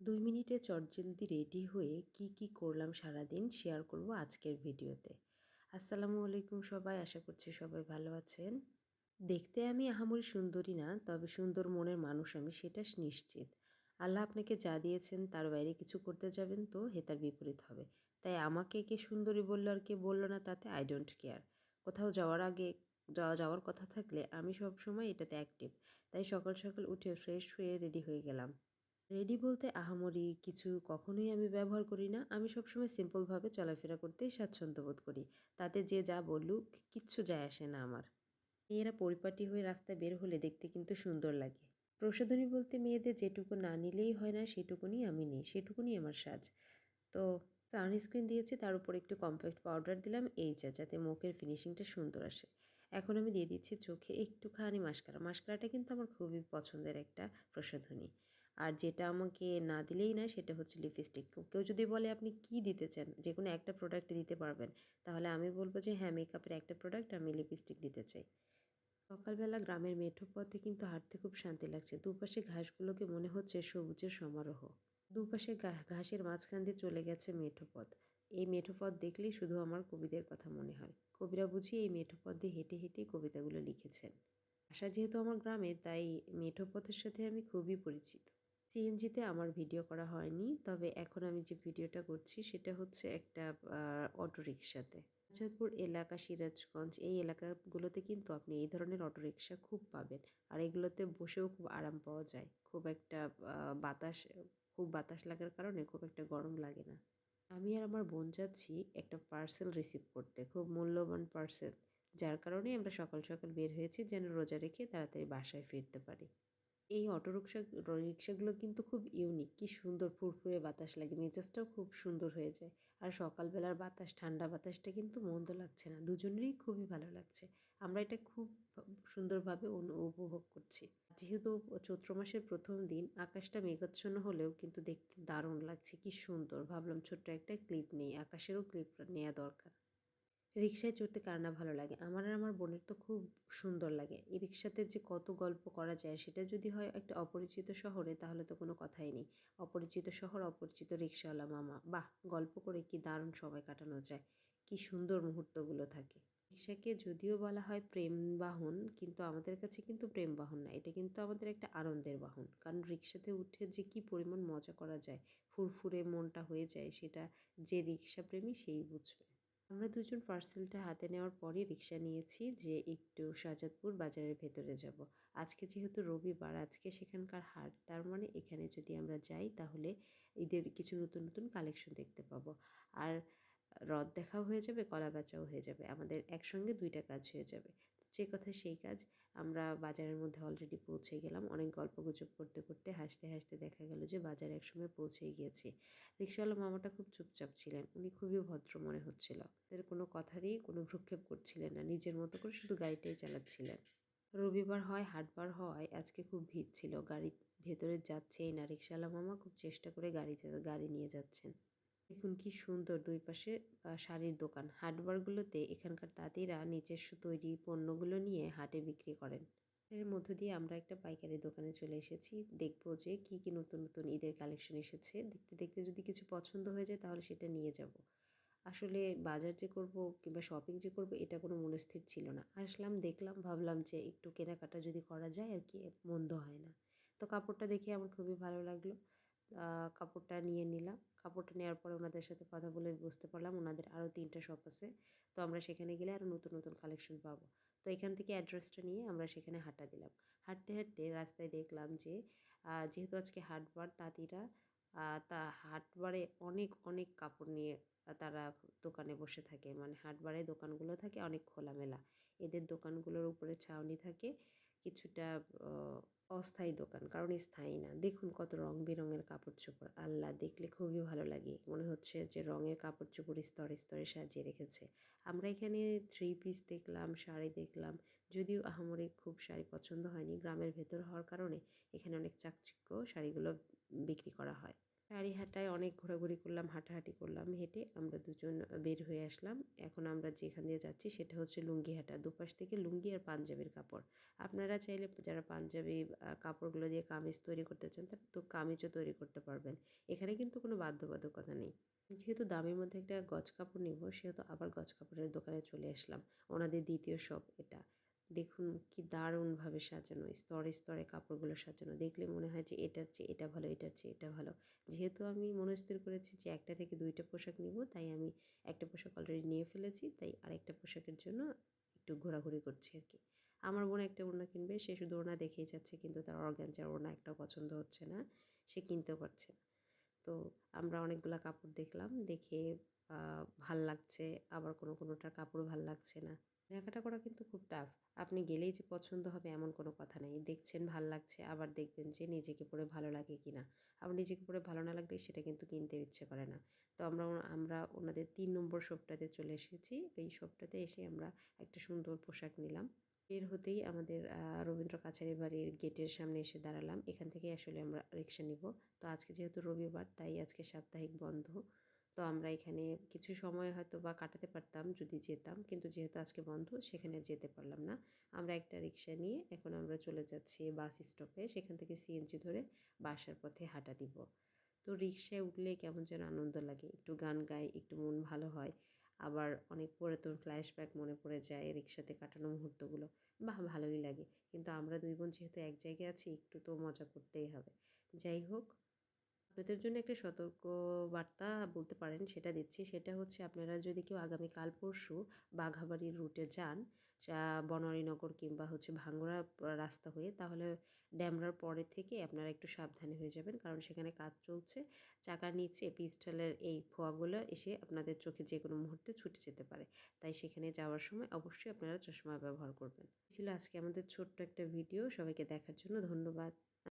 দুই মিনিটে চটজলদি রেডি হয়ে কি কি করলাম সারাদিন শেয়ার করব আজকের ভিডিওতে আসসালামু আলাইকুম সবাই, আশা করছি সবাই ভালো আছেন। দেখতে আমি আহামরি সুন্দরী না, তবে সুন্দর মনের মানুষ আমি, সেটা নিশ্চিত। আল্লাহ আপনাকে যা দিয়েছেন তার বাইরে কিছু করতে যাবেন তো, হে তার বিপরীত হবে। তাই আমাকে কে সুন্দরী বলল আর কে বলল না তাতে আই ডোন্ট কেয়ার কোথাও যাওয়ার আগে, যাওয়া, যাওয়ার কথা থাকলে আমি সব সময় এটাতে অ্যাক্টিভ তাই সকাল সকাল উঠে ফ্রেশ হয়ে রেডি হয়ে গেলাম। রেডি বলতে আহামরি কিছু কখনোই আমি ব্যবহার করি না। আমি সবসময় সিম্পলভাবে চলাফেরা করতেই স্বাচ্ছন্দ্য বোধ করি। তাতে যে যা বলুক, কিচ্ছু যায় আসে না আমার। মেয়েরা পরিপাটি হয়ে রাস্তায় বের হলে দেখতে কিন্তু সুন্দর লাগে। প্রসাধনী বলতে মেয়েদের যেটুকু না নিলেই হয় না, সেটুকুনি আমি নিই, সেটুকুনি আমার সাজ। তো সানস্ক্রিন দিয়েছি, তার উপর একটু কম্প্যাক্ট পাউডার দিলাম, এই যা, যাতে মুখের ফিনিশিংটা সুন্দর আসে। এখন আমি দিয়ে দিচ্ছি চোখে একটুখানি মাস্কারা। মাস্কারাটা কিন্তু আমার খুবই পছন্দের একটা প্রসাধনী। আর যেটা আমাকে না দিলেই না সেটা হচ্ছে লিপস্টিক কেউ যদি বলে আপনি কি দিতে চান যে কোনো একটা প্রোডাক্ট দিতে পারবেন, তাহলে আমি বলব যে হ্যাঁ মেকআপের একটা প্রোডাক্ট আমি লিপস্টিক দিতে চাই। সকালবেলা গ্রামের মেঠো পথে কিন্তু হাঁটতে খুব শান্তি লাগছে। দুপাশে ঘাসগুলোকে মনে হচ্ছে সবুজের সমারোহ। দুপাশে ঘাসের মাঝখান দিয়ে চলে গেছে মেঠো পথ। এই মেঠো পথ দেখলেই শুধু আমার কবিদের কথা মনে হয়। কবিরা বুঝি এই মেঠো পথ দিয়ে হেঁটে হেঁটে কবিতাগুলো লিখেছেন। আশা যেহেতু আমার গ্রামে, তাই মেঠো পথের সাথে আমি খুবই পরিচিত। সিএনজিতে আমার ভিডিও করা হয়নি। তবে এখন আমি যে ভিডিওটা করছি, সেটা হচ্ছে একটা অটোরিকশাতে রাজাদপুর এলাকা, সিরাজগঞ্জ, এই এলাকাগুলোতে কিন্তু আপনি এই ধরনের অটোরিকশা খুব পাবেন। আর এগুলোতে বসেও খুব আরাম পাওয়া যায়। খুব একটা বাতাস, খুব বাতাস লাগার কারণে খুব একটা গরম লাগে না। আমি আর আমার বোন যাচ্ছি একটা পার্সেল রিসিভ করতে, খুব মূল্যবান পার্সেল যার কারণেই আমরা সকাল সকাল বের হয়েছি, যেন রোজা রেখে তাড়াতাড়ি বাসায় ফিরতে পারি। এই অটো রিক্সা রিক্সাগুলো কিন্তু খুব ইউনিক কি সুন্দর ফুরফুরে বাতাস লাগে, মেজাজটাও খুব সুন্দর হয়ে যায়। আর সকালবেলার বাতাস, ঠান্ডা বাতাসটা কিন্তু মন্দ লাগছে না। দুজনেরই খুবই ভালো লাগছে। আমরা এটা খুব সুন্দরভাবে উপভোগ করছি। যেহেতু চৈত্র মাসের প্রথম দিন, আকাশটা মেঘাচ্ছন্ন হলেও কিন্তু দেখতে দারুণ লাগছে। কি সুন্দর। ভাবলাম ছোট্ট একটা ক্লিপ নেই। আকাশেরও ক্লিপ নেওয়া দরকার। রিক্সায় চড়তে কার না ভালো লাগে? আমার আর আমার বোনের তো খুব সুন্দর লাগে। এই রিক্সাতে যে কত গল্প করা যায়, সেটা যদি হয় একটা অপরিচিত শহরে, তাহলে তো কোনো কথাই নেই। অপরিচিত শহর, অপরিচিত রিক্সাওয়ালা মামা। বাহ! গল্প করে কি দারুণ সময় কাটানো যায়। কি সুন্দর মুহূর্তগুলো থাকে। রিক্সাকে যদিও বলা হয় প্রেম বাহন, কিন্তু আমাদের কাছে কিন্তু প্রেম বাহন না। এটা কিন্তু আমাদের একটা আনন্দের বাহন। কারণ রিক্সাতে উঠে যে কি পরিমাণ মজা করা যায়, ফুরফুরে মনটা হয়ে যায়, সেটা যে রিক্সা প্রেমী সেই বুঝবে। আমরা দুজন পার্সেলটা হাতে নেওয়ার পরই রিক্সা নিয়েছি যে একটু শাহজাদপুর বাজারের ভেতরে যাব। আজকে যেহেতু রবিবার, আজকে সেখানকার হাট, তার মানে এখানে যদি আমরা যাই তাহলে ঈদের কিছু নতুন নতুন কালেকশন দেখতে পাবো। আর রদ দেখাও হয়ে যাবে, কলা বেচাও হয়ে যাবে। আমাদের একসঙ্গে দুইটা কাজ হয়ে যাবে। যে কথা সেই কাজ। আমরা বাজারের মধ্যে অলরেডি পৌঁছে গেলাম। অনেক গল্প গুজব করতে করতে, হাসতে হাসতে দেখা গেল যে বাজারে একসময় পৌঁছে গিয়েছি। রিক্সাওয়ালা মামাটা খুব চুপচাপ ছিলেন। উনি খুবই ভদ্র মনে হচ্ছিল। তাদের কোনো কথারই কোনো ভ্রুক্ষেপ করছিলেন না। নিজের মতো করে শুধু গাড়িটাই চালাচ্ছিলেন। রবিবার হয়, হাটবার হয়, আজকে খুব ভিড় ছিল। গাড়ি ভেতরে যাচ্ছেই না। রিক্সাওয়ালা মামা খুব চেষ্টা করে গাড়ি গাড়ি নিয়ে যাচ্ছেন। দেখুন কি সুন্দর দুই পাশে শাড়ির দোকান। হাটবারগুলোতে এখানকার তাঁতিরা নিজস্ব তৈরি পণ্যগুলো নিয়ে হাটে বিক্রি করেন। এর মধ্য দিয়ে আমরা একটা পাইকারি দোকানে চলে এসেছি। দেখব যে কি কি নতুন নতুন ঈদের কালেকশন এসেছে। দেখতে দেখতে যদি কিছু পছন্দ হয়ে যায় তাহলে সেটা নিয়ে যাব। আসলে বাজার যে করব কিংবা শপিং যে করব এটা কোনো মনস্থির ছিল না। আসলাম, দেখলাম, ভাবলাম যে একটু কেনাকাটা যদি করা যায় আর কি, মন্দ হয় না। তো কাপড়টা দেখে আমার খুবই ভালো লাগল। কাপড়টা নিয়ে নিলাম। কাপড়টা নেওয়ার পরে ওনাদের সাথে কথা বলে বুঝতে পারলাম ওনাদের আরও তিনটা শপ আছে। তো আমরা সেখানে গেলে আরও নতুন নতুন কালেকশন পাবো। তো এখান থেকে অ্যাড্রেসটা নিয়ে আমরা সেখানে হাঁটা দিলাম। হাঁটতে হাঁটতে রাস্তায় দেখলাম যে যেহেতু আজকে হাটবার তাঁতিরা তা হাটবারে অনেক অনেক কাপড় নিয়ে তারা দোকানে বসে থাকে। মানে হাটবারে দোকানগুলো থাকে অনেক খোলামেলা। এদের দোকানগুলোর উপরে ছাউনি থাকে। কিছুটা অস্থায়ী দোকান, কারণ স্থায়ী না। দেখুন কত রং বেরঙের কাপড় চোপড়। আল্লাহ দেখলে খুবই ভালো লাগে। মনে হচ্ছে যে রঙের কাপড় চোপড় স্তরে স্তরে সাজিয়ে রেখেছে। আমরা এখানে থ্রি পিস দেখলাম, শাড়ি দেখলাম। যদিও আহামরি খুব শাড়ি পছন্দ হয়নি। গ্রামের ভেতর হওয়ার কারণে এখানে অনেক চাকচিক্য শাড়িগুলো বিক্রি করা হয়। হাটায় অনেক ঘোরাঘুরি করলাম, হাঁটাহাঁটি করলাম, হেঁটে আমরা দুজন বের হয়ে আসলাম। এখন আমরা যেখান দিয়ে যাচ্ছি সেটা হচ্ছে লুঙ্গিহাটা, দুপাশ থেকে লুঙ্গি আর পাঞ্জাবির কাপড়। আপনারা চাইলে যারা পাঞ্জাবি কাপড়গুলো দিয়ে কামিজ তৈরি করতে চান, তারা তো কামিজও তৈরি করতে পারবেন। এখানে কিন্তু কোনো বাধ্যবাধকতা নেই। যেহেতু দামের মধ্যে একটা গজ কাপড় নিব, সেহেতু আবার গজ কাপড়ের দোকানে চলে আসলাম। ওনাদের দ্বিতীয় শপ এটা। দেখুন কি দারুণভাবে সাজানো, স্তরে স্তরে কাপড়গুলো সাজানো। দেখলে মনে হয় যে এটার চেয়ে, এটা ভালো, এটার চেয়ে, এটা ভালো। যেহেতু আমি মনস্থির করেছি যে একটা থেকে দুইটা পোশাক নিব, তাই আমি একটা পোশাক অলরেডি নিয়ে ফেলেছি, তাই আরেকটা পোশাকের জন্য একটু ঘোরাঘুরি করছি আর কি। আমার বোন একটা ওড়না কিনবে, সে শুধু ওড়না দেখেই যাচ্ছে, কিন্তু তার অর্গ্যানজার ওড়না একটাও পছন্দ হচ্ছে না, সে কিনতেও পারছে না। তো আমরা অনেকগুলা কাপড় দেখলাম, দেখে ভালো লাগছে, আবার কোনো কোনোটার কাপড় ভালো লাগছে না। কেনাকাটা করা কিন্তু খুব টাফ আপনি গেলেই যে পছন্দ হবে এমন কোনো কথা নেই। দেখছেন ভালো লাগছে, আবার দেখবেন যে নিজেকে পরে ভালো লাগে কি না আবার নিজেকে পরে ভালো না লাগলে সেটা কিন্তু কিনতে ইচ্ছে করে না। তো আমরা আমরা ওনাদের তিন নম্বর শপটাতে চলে এসেছি। এই শপটাতে এসে আমরা একটা সুন্দর পোশাক নিলাম। বের হতেই আমাদের রবীন্দ্র কাছারি বাড়ির গেটের সামনে এসে দাঁড়ালাম। এখান থেকে আসলে আমরা রিক্সা নিব। তো আজকে যেহেতু রবিবার, তাই আজকে সাপ্তাহিক বন্ধ। তো আমরা এখানে কিছু সময় হয়তো বা কাটাতে পারতাম যদি যেতাম। কিন্তু যেহেতু আজকে বন্ধ, সেখানে যেতে পারলাম না। আমরা একটা রিক্সা নিয়ে এখন আমরা চলে যাচ্ছি বাস স্টপে। সেখান থেকে সিএনজি ধরে বাসার পথে হাঁটা দিব। তো রিক্সায় উঠলে কেমন যেন আনন্দ লাগে। একটু গান গাই, একটু মন ভালো হয়। আবার অনেক পুরাতন ফ্ল্যাশব্যাক মনে পড়ে যায় রিক্সাতে কাটানো মুহূর্তগুলো। বাহ, ভালোই লাগে। কিন্তু আমরা দুই বোন যেহেতু এক জায়গায় আছি, একটু তো মজা করতেই হবে। যাই হোক আপনাদের জন্য একটা সতর্ক বার্তা বলতে পারেন, সেটা দিচ্ছি। সেটা হচ্ছে আপনারা যদি কেউ আগামী কাল পরশু বাঘাবাড়ির রুটে যান বনোয়ারিনগর কিংবা হচ্ছে ভাঙ্গুড়া রাস্তা হয়ে, তাহলে ড্যামরার পরে থেকে আপনারা একটু সাবধানে হয়ে যাবেন, কারণ সেখানে কাজ চলছে। চাকার নিচে পিস্টলের এই ফোয়াগুলো এসে আপনাদের চোখে যে কোনো মুহূর্তে ছুটে যেতে পারে। তাই সেখানে যাওয়ার সময় অবশ্যই আপনারা চশমা ব্যবহার করবেন। ছিল আজকে আমাদের ছোট্ট একটা ভিডিও। সবাইকে দেখার জন্য ধন্যবাদ।